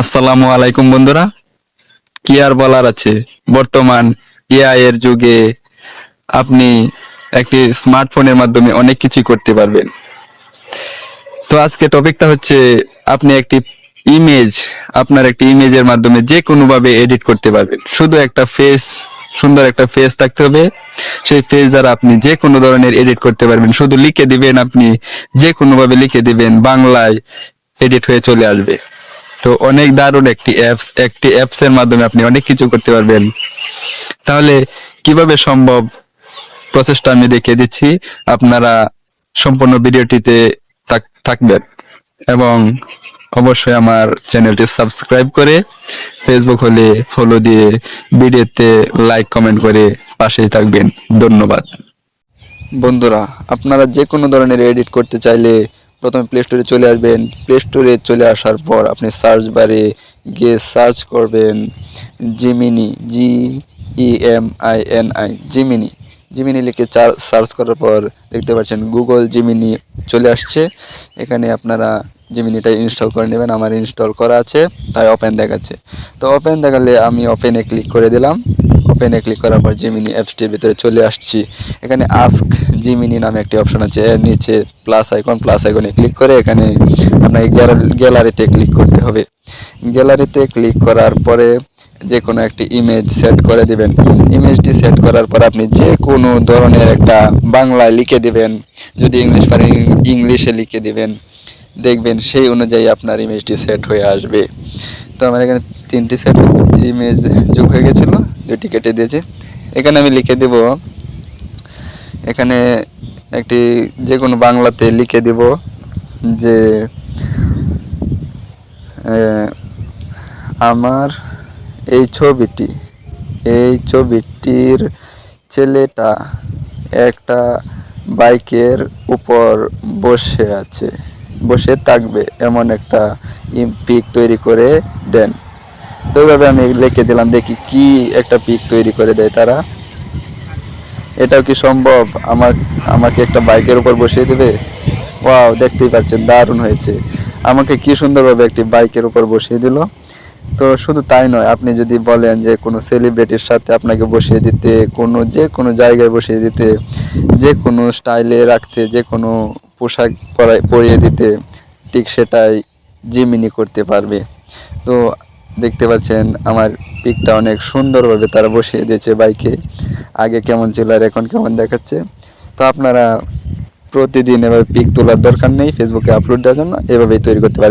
আসসালামু আলাইকুম বন্ধুরা। কি আর বলার আছে? বর্তমান এআই এর যুগে আপনি একটি স্মার্টফোনের মাধ্যমে অনেক কিছু করতে পারবেন। তো আজকে টপিকটা হচ্ছে, আপনি একটি ইমেজ আপনার একটি ইমেজের মাধ্যমে যে কোনো ভাবে এডিট করতে পারবেন। শুধু একটা ফেস সুন্দর একটা ফেস থাকতে হবে। সেই ফেস দ্বারা আপনি যে কোনো ধরনের এডিট করতে পারবেন। শুধু লিখে দিবেন আপনি, যে কোনো ভাবে লিখে দিবেন, বাংলায় এডিট হয়ে চলে আসবে। তো অনেক দারুণ একটি অ্যাপস একটি অ্যাপস এর মাধ্যমে আপনি অনেক কিছু করতে পারবেন। তাহলে কীভাবে সম্ভব? প্রসেসটা আমি দেখিয়ে দিচ্ছি। আপনারা সম্পূর্ণ ভিডিওটিতে থাক- থাকবেন এবং অবশ্যই আমার চ্যানেলটি সাবস্ক্রাইব করে ফেসবুক হলে ফলো দিয়ে ভিডিওতে লাইক কমেন্ট করে পাশেই থাকবেন। ধন্যবাদ। বন্ধুরা, আপনারা যে কোনো ধরনের এডিট করতে চাইলে প্রথমে প্লে স্টোরে চলে আসবেন। প্লে স্টোরে চলে আসার পর আপনি সার্চ বারে গিয়ে সার্চ করবেন Gemini G E M I N I Gemini Gemini লিখে সার্চ করার পর দেখতে পাচ্ছেন গুগল জিমিনি চলে আসছে। এখানে আপনারা জিমিনিটা ইনস্টল করে নেবেন। আমার ইনস্টল করা আছে, তাই ওপেন দেখাচ্ছে। তো ওপেন দেখালে আমি ওপেনে ক্লিক করে দিলাম। ওপেনে ক্লিক করার পর জিমিনি অ্যাপসটির ভিতরে চলে আসছি। এখানে আস্ক জিমিনি নামে একটি অপশন আছে। এর নিচে প্লাস আইকন প্লাস আইকনে ক্লিক করে এখানে আপনাকে গ্যালারিতে ক্লিক করতে হবে। গ্যালারিতে ক্লিক করার পরে যে কোনো একটি ইমেজ সেট করে দিবেন। ইমেজটি সেট করার পর আপনি যে কোনো ধরনের একটা বাংলায় লিখে দিবেন। যদি ইংলিশ পারেন ইংলিশে লিখে দিবেন। দেখবেন সেই অনুযায়ী আপনার ইমেজটি সেট হয়ে আসবে। তো আমার এখানে তিনটি সেট ইমেজ যোগ হয়ে গেছিল দুটি কেটে দিয়েছি। এখানে আমি লিখে দেব, এখানে একটি যে কোনো বাংলাতে লিখে দেব যে আমার এই ছবিটি, এই ছবিটির ছেলেটা একটা বাইকের উপর বসে আছে, বসে থাকবে। এমন একটা পিক তৈরি করে দেন। তো এইভাবে আমি লিখে দিলাম, দেখি কি একটা পিক তৈরি করে দেয় তারা। এটাও কি সম্ভব? আমার, আমাকে একটা বাইকের উপর বসিয়ে দেবে? ওয়াও, দেখতেই পাচ্ছেন, দারুণ হয়েছে। আমাকে কি সুন্দরভাবে একটি বাইকের উপর বসিয়ে দিল। তো শুধু তাই নয়, আপনি যদি বলেন যে কোনো সেলিব্রিটির সাথে আপনাকে বসিয়ে দিতে, কোনো, যে কোনো জায়গায় বসিয়ে দিতে, যে কোনো স্টাইলে রাখতে, যে কোনো পোশাক পরায়, পরিয়ে দিতে, ঠিক সেটাই জিমিনি করতে পারবে। তো দেখতে পাচ্ছেন, আমার পিকটা অনেক সুন্দরভাবে তারা বসিয়ে দিয়েছে বাইকে। আগে কেমন ছিল আর এখন কেমন দেখাচ্ছে। তো আপনারা প্রতিদিন এবার পিক তোলার দরকার নেই ফেসবুকে আপলোড দেওয়ার জন্য এভাবেই তৈরি করতে পারেন